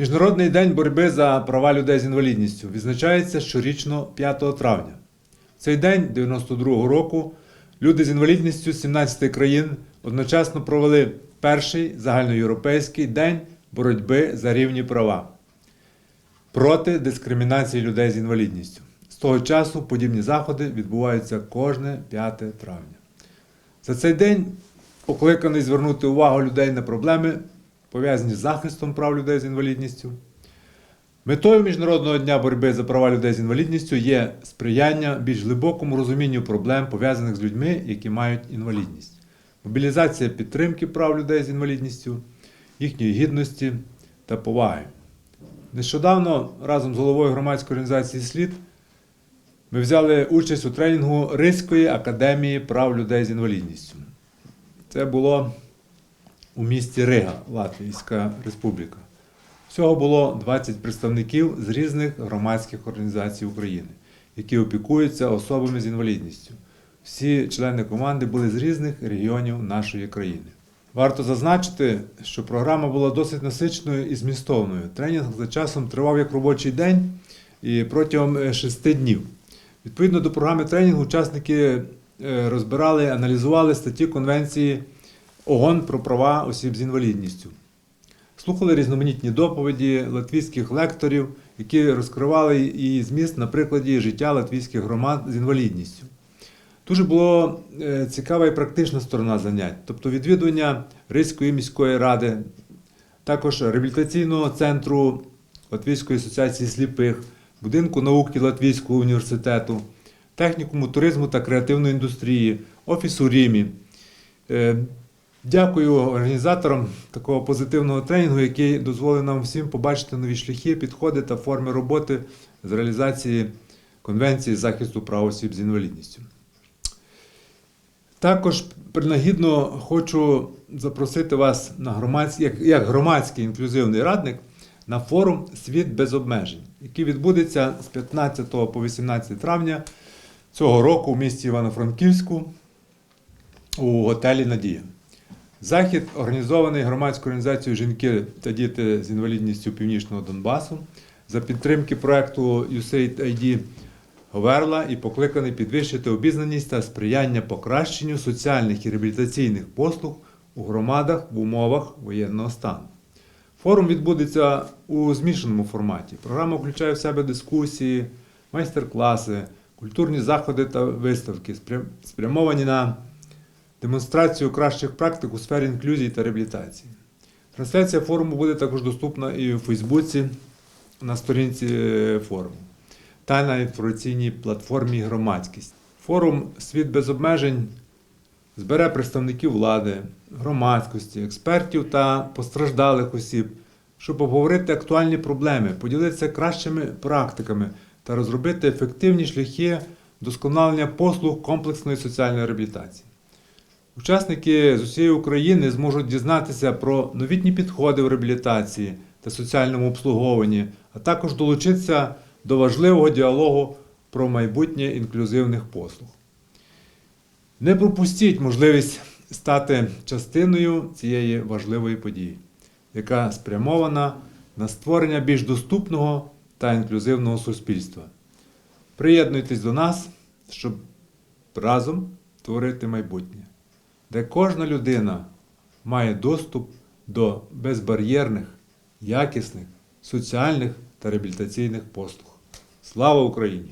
Міжнародний день боротьби за права людей з інвалідністю відзначається щорічно 5 травня. В цей день 92-го року люди з інвалідністю 17 країн одночасно провели перший загальноєвропейський день боротьби за рівні права проти дискримінації людей з інвалідністю. З того часу подібні заходи відбуваються кожне 5 травня. За цей день покликаний звернути увагу людей на проблеми, пов'язані з захистом прав людей з інвалідністю. Метою Міжнародного дня боротьби за права людей з інвалідністю є сприяння більш глибокому розумінню проблем, пов'язаних з людьми, які мають інвалідність, мобілізація підтримки прав людей з інвалідністю, їхньої гідності та поваги. Нещодавно разом з головою громадської організації Слід ми взяли участь у тренінгу Ризької академії прав людей з інвалідністю. Це було у місті Рига, Латвійська Республіка. Всього було 20 представників з різних громадських організацій України, які опікуються особами з інвалідністю. Всі члени команди були з різних регіонів нашої країни. Варто зазначити, що програма була досить насиченою і змістовною. Тренінг за часом тривав як робочий день і протягом е, шести днів. Відповідно до програми тренінгу, учасники е, розбирали, аналізували статті Конвенції ООН про права осіб з інвалідністю. Слухали різноманітні доповіді латвійських лекторів, які розкривали її зміст на прикладі життя латвійських громад з інвалідністю. Дуже була е, цікава і практична сторона занять, тобто відвідування Ризької міської ради, також реабілітаційного центру Латвійської асоціації сліпих, будинку науки Латвійського університету, технікуму туризму та креативної індустрії, офісу Рімі. Дякую організаторам такого позитивного тренінгу, який дозволив нам всім побачити нові шляхи, підходи та форми роботи з реалізації Конвенції захисту прав осіб з інвалідністю. Також принагідно хочу запросити вас на громадський, як, як громадський інклюзивний радник на форум Світ без обмежень, який відбудеться з 15 по 18 травня цього року в місті Івано-Франківську у готелі Надія. Захід організований громадською організацією Жінки та діти з інвалідністю Північного Донбасу за підтримки проекту USAID ID Говерла і покликаний підвищити обізнаність та сприяння покращенню соціальних і реабілітаційних послуг у громадах в умовах воєнного стану. Форум відбудеться у змішаному форматі. Програма включає в себе дискусії, майстер-класи, культурні заходи та виставки, спрямовані на демонстрацію кращих практик у сфері інклюзії та реабілітації. Трансляція форуму буде також доступна і у Фейсбуці на сторінці е, форуму та на інформаційній платформі Громадськість. Форум Світ без обмежень збере представників влади, громадськості, експертів та постраждалих осіб, щоб обговорити актуальні проблеми, поділитися кращими практиками та розробити ефективні шляхи вдосконалення послуг комплексної соціальної реабілітації. Учасники з усієї України зможуть дізнатися про новітні підходи в реабілітації та соціальному обслуговуванні, а також долучитися до важливого діалогу про майбутнє інклюзивних послуг. Не пропустіть можливість стати частиною цієї важливої події, яка спрямована на створення більш доступного та інклюзивного суспільства. Приєднуйтесь до нас, щоб разом творити майбутнє, де кожна людина має доступ до безбар'єрних, якісних, соціальних та реабілітаційних послуг. Слава Україні!